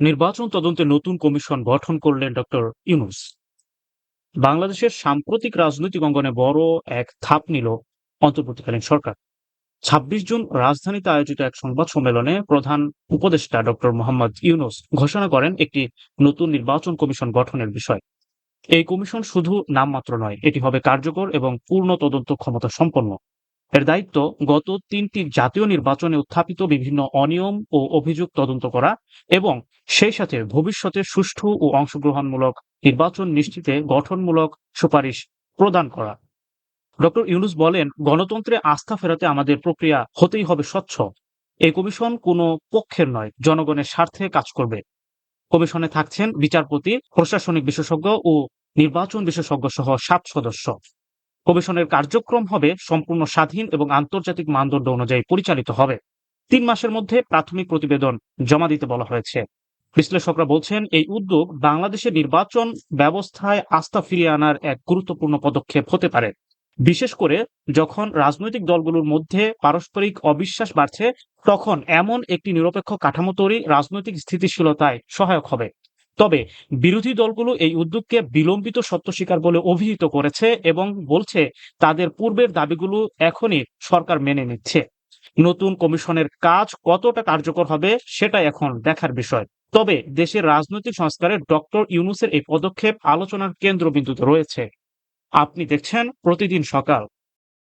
নির্বাচন তদন্তে নতুন কমিশন গঠন করলেন ডক্টর ইউনুস। বাংলাদেশের সাম্প্রতিক রাজনৈতিক অঙ্গনে বড় এক থাপ নিল অন্তর্বর্তীকালীন সরকার। ছাব্বিশ জুন রাজধানীতে আয়োজিত এক সংবাদ সম্মেলনে প্রধান উপদেষ্টা ডক্টর মোহাম্মদ ইউনুস ঘোষণা করেন একটি নতুন নির্বাচন কমিশন গঠনের বিষয়। এই কমিশন শুধু নামমাত্র নয়, এটি হবে কার্যকর এবং পূর্ণ তদন্ত ক্ষমতা সম্পন্ন। এর দায়িত্ব গত তিনটি জাতীয় নির্বাচনে উত্থাপিত বিভিন্ন অনিয়ম ও অভিযোগ তদন্ত করা এবং সেই সাথে ভবিষ্যতে সুষ্ঠু ও অংশগ্রহণমূলক নির্বাচন নিশ্চিতে গঠনমূলক সুপারিশ প্রদান করা। ডক্টর ইউনুস বলেন, গণতন্ত্রে আস্থা ফেরাতে আমাদের প্রক্রিয়া হতেই হবে স্বচ্ছ। এই কমিশন কোনো পক্ষের নয়, জনগণের স্বার্থে কাজ করবে। কমিশনে থাকছেন বিচারপতি, প্রশাসনিক বিশেষজ্ঞ ও নির্বাচন বিশেষজ্ঞ সহ সাত সদস্য। কমিশনের কার্যক্রম হবে সম্পূর্ণ স্বাধীন এবং আন্তর্জাতিক মানদণ্ড অনুযায়ী পরিচালিত হবে। তিন মাসের মধ্যে প্রাথমিক প্রতিবেদন জমা দিতে বলা হয়েছে। বিশ্লেষকরা বলছেন, এই উদ্যোগ বাংলাদেশের নির্বাচন ব্যবস্থায় আস্থা ফিরিয়ে আনার এক গুরুত্বপূর্ণ পদক্ষেপ হতে পারে। বিশেষ করে যখন রাজনৈতিক দলগুলোর মধ্যে পারস্পরিক অবিশ্বাস বাড়ছে, তখন এমন একটি নিরপেক্ষ কাঠামো তৈরি রাজনৈতিক স্থিতিশীলতায় সহায়ক হবে। তবে বিরোধী দলগুলো এই উদ্যোগকে বিলম্বিত সত্য স্বীকার বলে অভিহিত করেছে এবং বলছে তাদের পূর্বের দাবিগুলো এখনই সরকার মেনে নিচ্ছে। নতুন কমিশনের কাজ কতটা কার্যকর হবে সেটা এখন দেখার বিষয়। তবে দেশের রাজনৈতিক সংস্কারে ডক্টর ইউনুসের এই পদক্ষেপ আলোচনার কেন্দ্রবিন্দুতে রয়েছে। আপনি দেখছেন প্রতিদিন সকাল।